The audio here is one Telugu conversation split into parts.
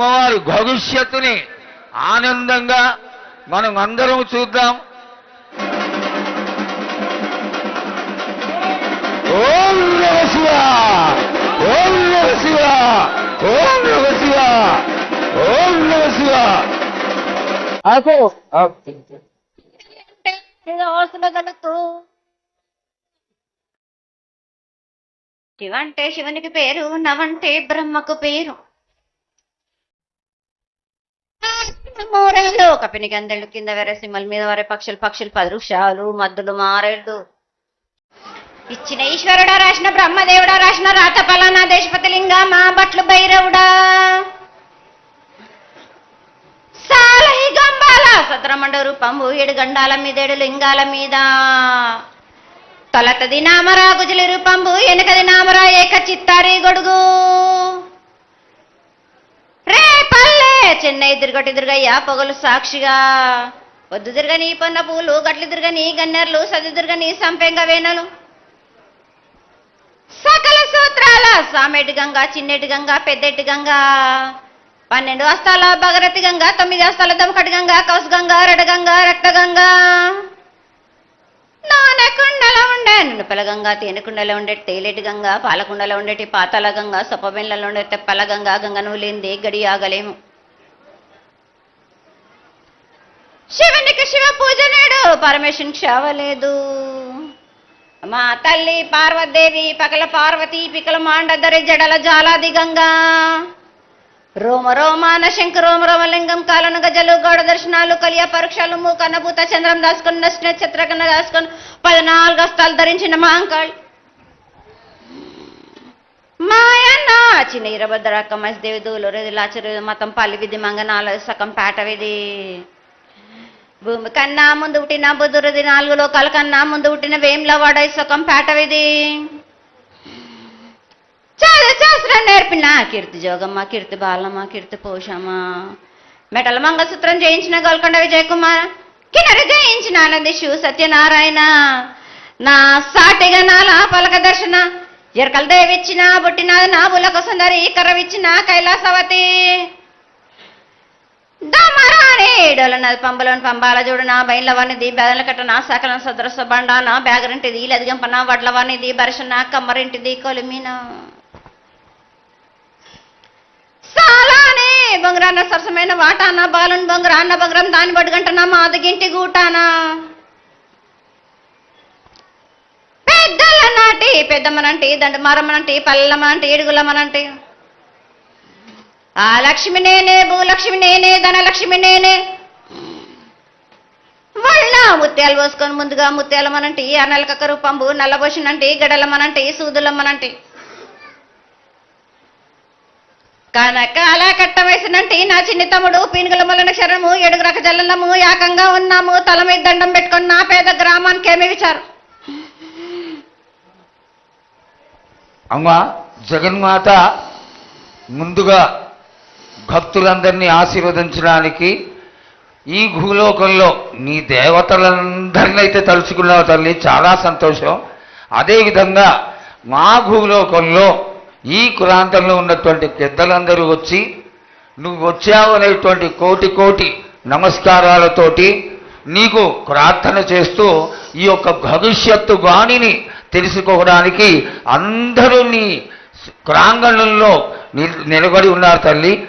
అమ్మవారి భవిష్యత్తుని ఆనందంగా మనం అందరం చూద్దాం. ఓం నమ శివ! ఓం నమ శివ! ఓం నమ శివ! ఓం నమ శివ! ఆకు. గలుతూ శివంటే శివునికి పేరు నవంటే బ్రహ్మకు పేరు. మూరేళ్ళు ఒక గందెళ్ళు కింద వేరే సింహల మీద వరే పక్షులు పక్షులు పది వృక్షాలు మద్దులు మారేళ్ళు. ఇచ్చిన ఈశ్వరుడా రాసిన బ్రహ్మదేవుడా రాసిన రాత పలానా దేశపతి లింగ మా బట్లు భైరవుడా. సాలహి గంబాల సత్రమండ రూపంబు ఏడు గండాల మీద ఏడు లింగాల మీద. తొలతది నామరా గుజలి రూపంబు వెనకది నామరా ఏక చిత్తారి గొడుగు. చెన్నై దిరుగటి దుర్గయ్య పొగలు సాక్షిగా. వద్దు దిరగని పొన్న పూలు గట్లు దిరగని గన్నెర్లు సది దిరగని సంపెంగ వేనలు సకల సూత్రాల సామెటి గంగా చిన్నటి గంగా పెద్దటి గంగా. పన్నెండు హస్తాల భగరతి గంగా తొమ్మిది హస్తాల దమకటి గంగా కౌసు గంగా రెడ గంగా రక్త గంగా. నానకుండలో ఉండే నునుపల గంగా తేనెకుండలో ఉండే తేలేటి గంగా పాలకుండలో ఉండేటి పాతాల గంగా సొప్పబెండ్లలో ఉండే తెప్పల గంగా గంగ నువ్వు లేనిదే గడి శివునికి శివ పూజ నేడు. పరమేశ్వరుని క్షవలేదు మా తల్లి పార్వదేవి పకల పార్వతి పికల మాండదరి జడల జాలాది గంగా. రోమ రోమాన శంఖ రోమ రోమలింగం కాలను గజలు గౌడ దర్శనాలు కలియ పరీక్షలు మూకన్నభూత చంద్రం దాసుకుని నచ్చిన చిత్రకన్న దాసుకుని పద్నాలుగు హస్తాలు ధరించిన మాంకాళ్. మాయన్న చిన్న ఇరభద్రక్క మసిదేవి దూలూరు లాచరు మతం పల్లి విధి మంగనాలు సకం పేట విధి. భూమి కన్నా ముందు పుట్టిన బుధురది నాలుగు లోకాల కన్నా ముందు పుట్టిన వేమ్ల వాడై సుఖం పాటవిది. చాలా శాస్త్రం నేర్పిన. కీర్తి జోగమ్మ కీర్తి బాలమ్మ కీర్తి పోషమ్మ. మెటల మంగళసూత్రం జయించిన గోల్కొండ విజయ్ కుమార్ కిన్నరి జయించిన శివ సత్యనారాయణ. నా సాటిగా నాలా పలక దర్శన ఎరకల దేవిచ్చిన బుట్టిన నా బులక సుందరి కరవిచ్చిన కైలాసవతి. దమరాణి పంబలోని పంబాల చూడు నా బయలవనిది బెదల కట్ట నా సకల సదరస బండ నా బ్యాగరింటిది లదిగంపన వడ్లవనిది నా కమ్మరింటిది కొలిమిన. సాలానే బొంగరాన్న సరసమైన వాటాన బాలుని బొంగరాన్న బొంగరం దాని బడుగంటన మాదిగింటి గూటానా. పెద్దల నాటి పెద్దమ్మనంటి దండమారమ్మనంటి పల్లమ్మనంటి ఏడుగులమ్మనంటి. ఆ లక్ష్మి నేనే భూలక్ష్మి నేనే ధనలక్ష్మి నేనే వాళ్ళ ముత్యాలు పోసుకొని ముందుగా ముత్యాలమనంటి ఆ నలకక రూపంబు నల్లబోసినంటి గడలమనంటి సూదులమ్మనంటి. కనక అలా నా చిన్ని తమ్ముడు పీనుగల మొలన శరణము ఏడుగు జల్లము ఏకంగా ఉన్నాము తల మీద దండం పెట్టుకొని నా పేద గ్రామానికి ఏమి విచారు? అమ్మా జగన్మాత ముందుగా భక్తులందరినీ ఆశీర్వదించడానికి ఈ భూలోకంలో నీ దేవతలందరినీ అయితే తలుచుకున్నావు తల్లి చాలా సంతోషం. అదేవిధంగా మా భూలోకంలో ఈ కులాంతంలో ఉన్నటువంటి పెద్దలందరూ వచ్చి నువ్వు వచ్చావు అనేటువంటి కోటి కోటి నమస్కారాలతోటి నీకు ప్రార్థన చేస్తూ ఈ యొక్క భవిష్యత్తు వాణిని తెలుసుకోవడానికి అందరూ నీ ప్రాంగణంలో నిలబడి ఉన్నారు తల్లి.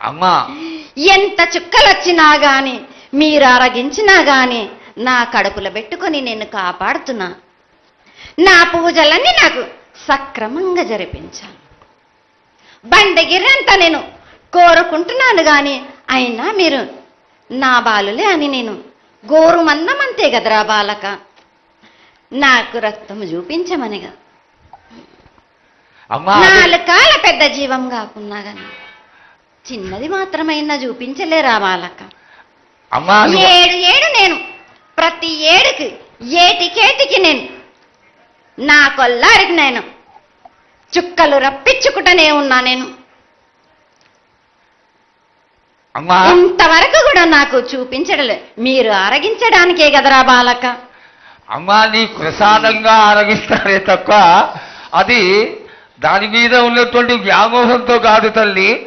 అమ్మా. ఎంత చుక్కలు వచ్చినా గాని మీరు అరగించినా గాని నా కడుపులో పెట్టుకొని నేను కాపాడుతున్నా. నా పూజలన్నీ నాకు సక్రమంగా జరిపించాలి. బండగిరంతా నేను కోరుకుంటున్నాను గాని అయినా మీరు నా బాలులే అని నేను గోరు మందమంతే కదరా బాలక. నాకు రక్తం చూపించమనిగా. నాలుగు కాల పెద్ద జీవం కాకున్నా గాని. చిన్నది మాత్రమైనా చూపించలేరా బాలక అమ్మా నువ్వు- ఏడు ఏడు నేను. ప్రతి ఏడుకి ఏటికేటికి నేను. నా కొల్లారికి నేను. చుక్కలు రప్పించుకుంటూనే ఉన్నా నేను. అమ్మా. ఇంతవరకు కూడా నాకు చూపించడలే. మీరు అరగించడానికే కదరా బాలక అమ్మా నీ ప్రసాదంగా ఆరగిస్తారే తప్ప అది దాని మీద ఉన్నటువంటి వ్యామోహంతో కాదు తల్లి.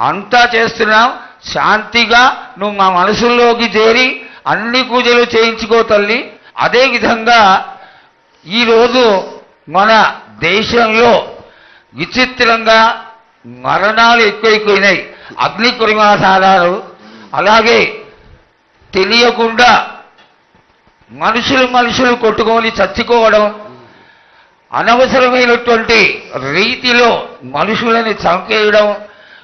అంతా చేస్తున్నాం శాంతిగా నువ్వు మా మనసుల్లోకి చేరి అన్ని పూజలు చేయించుకో తల్లి. అదేవిధంగా ఈరోజు మన దేశంలో విచిత్రంగా మరణాలు ఎక్కువైపోయినాయి. అగ్ని కురిమాసాలు అలాగే తెలియకుండా మనుషులు మనుషులు కొట్టుకొని చచ్చుకోవడం అనవసరమైనటువంటి రీతిలో మనుషులని చంపేయడం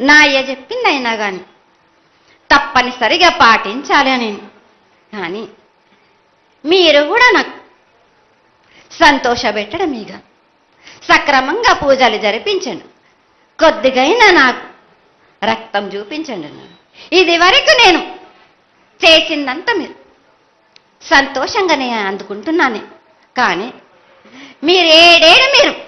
నా అయ్య చెప్పిందైనా కానీ తప్పనిసరిగా పాటించాలి అని. కానీ మీరు కూడా నాకు సంతోషపెట్టడం ఇక. సక్రమంగా పూజలు జరిపించండి. కొద్దిగైనా నాకు రక్తం చూపించండి ఇది వరకు నేను చేసిందంతా మీరు. సంతోషంగానే అందుకుంటున్నాను. కానీ మీరేడేడు మీరు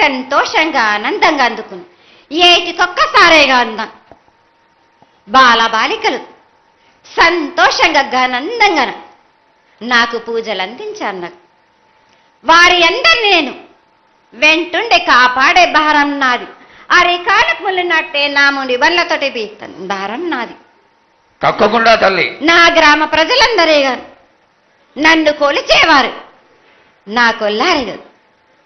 సంతోషంగా ఆనందంగా అందుకుని. ఏటికొక్కసారేగా అందం. బాల బాలికలు సంతోషంగా ఘనందంగా నాకు పూజలు అందించారు నాకు వారి అందరిని నేను వెంటుండే కాపాడే భారం నాది. అరికాలకు ముళ్ళినట్టే నాముని వల్లతోటి బీస్తాను భారం నాది. తక్కకుండా తల్లి. నా గ్రామ ప్రజలందరే గారు నన్ను కొలిచేవారు. నా కొల్లారి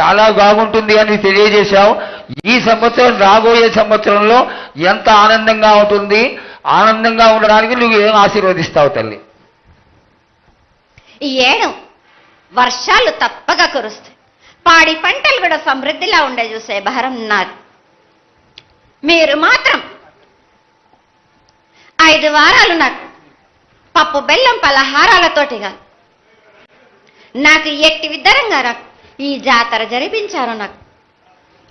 చాలా బాగుంటుంది అని తెలియజేశావు. ఈ సంవత్సరం రాబోయే సంవత్సరంలో ఎంత ఆనందంగా ఉంటుంది. ఆనందంగా ఉండడానికి నువ్వు ఏం ఆశీర్వదిస్తావు తల్లి? ఈ ఏడు వర్షాలు తప్పగా కురుస్తాయి. పాడి పంటలు కూడా సమృద్ధిలా ఉండే చూసే భారం నాది. మీరు మాత్రం ఐదు వారాలు నాకు పప్పు బెల్లం పలహారాలతోటి కాదు. నాకు ఎట్టి విద్దరంగా రాకు. ఈ జాతర జరిపించారు నాకు.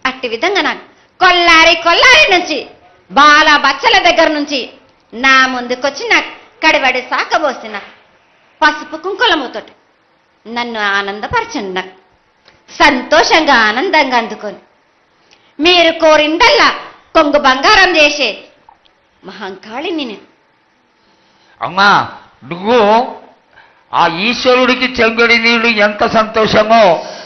అట్టి విధంగా నాకు కొల్లారి కొల్లారి నుంచి బాల బచ్చల దగ్గర నుంచి నా ముందుకొచ్చి నాకు కడివడి సాకబోసి నాకు పసుపు కుంకులముతోటి నన్ను ఆనందపరచండి నాకు. సంతోషంగా ఆనందంగా అందుకొని మీరు కోరిందల్లా కొంగు బంగారం చేసే మహంకాళిని నేను. అమ్మా నువ్వు ఆ ఈశ్వరుడికి చెంగుడి నీళ్ళు ఎంత సంతోషమో